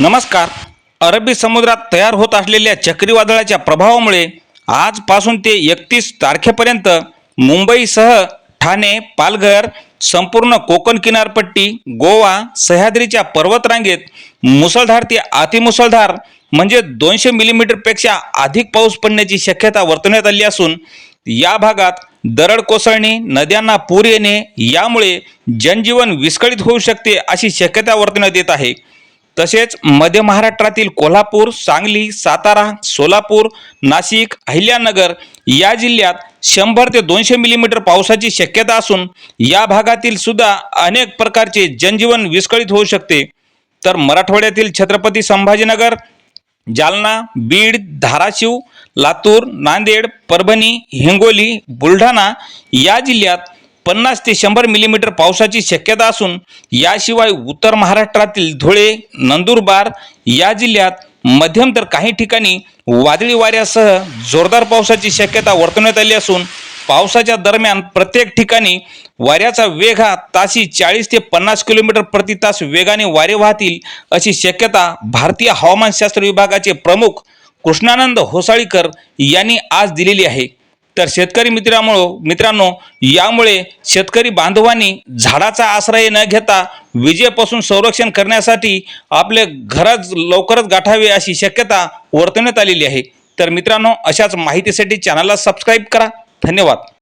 नमस्कार. अरबी समुद्रात तयार होत असलेल्या चक्रीवादळाच्या प्रभावामुळे आजपासून ते एकतीस तारखेपर्यंत मुंबईसह ठाणे पालघर संपूर्ण कोकण किनारपट्टी गोवा सह्याद्रीच्या पर्वतरांगेत मुसळधार ते अतिमुसळधार म्हणजे दोनशे मिलीमीटरपेक्षा अधिक पाऊस पडण्याची शक्यता वर्तवण्यात आली असून या भागात दरड कोसळणे नद्यांना पूर येणे यामुळे जनजीवन विस्कळीत होऊ शकते अशी शक्यता वर्तवण्यात येत आहे. तसेच मध्य महाराष्ट्रातील कोल्हापूर सांगली सातारा सोलापूर नाशिक अहिल्यानगर या जिल्ह्यात शंभर ते दोनशे मिलीमीटर पावसाची शक्यता असून या भागातील सुद्धा अनेक प्रकारचे जनजीवन विस्कळीत होऊ शकते. तर मराठवाड्यातील छत्रपती संभाजीनगर जालना बीड धाराशिव लातूर नांदेड परभणी हिंगोली बुलढाणा या जिल्ह्यात पन्नास ते शंभर मिलीमीटर पावसाची शक्यता असून याशिवाय उत्तर महाराष्ट्रातील धुळे नंदुरबार या जिल्ह्यात मध्यम तर काही ठिकाणी वादळी वाऱ्यासह जोरदार पावसाची शक्यता वर्तवण्यात आली असून पावसाच्या दरम्यान प्रत्येक ठिकाणी वाऱ्याचा वेग हा ताशी चाळीस ते पन्नास किलोमीटर प्रति तास वेगाने वारे वाहतील अशी शक्यता भारतीय हवामानशास्त्र विभागाचे प्रमुख कृष्णानंद होसाळीकर यांनी आज दिलेली आहे. तर शेतकरी मित्रामुळं मित्रांनो यामुळे शेतकरी बांधवांनी झाडाचा आश्रय न घेता विजेपासून संरक्षण करण्यासाठी आपले घरच लवकरच गाठावे अशी शक्यता वर्तवण्यात आलेली आहे. तर मित्रांनो अशाच माहितीसाठी चॅनलला सबस्क्राईब करा. धन्यवाद.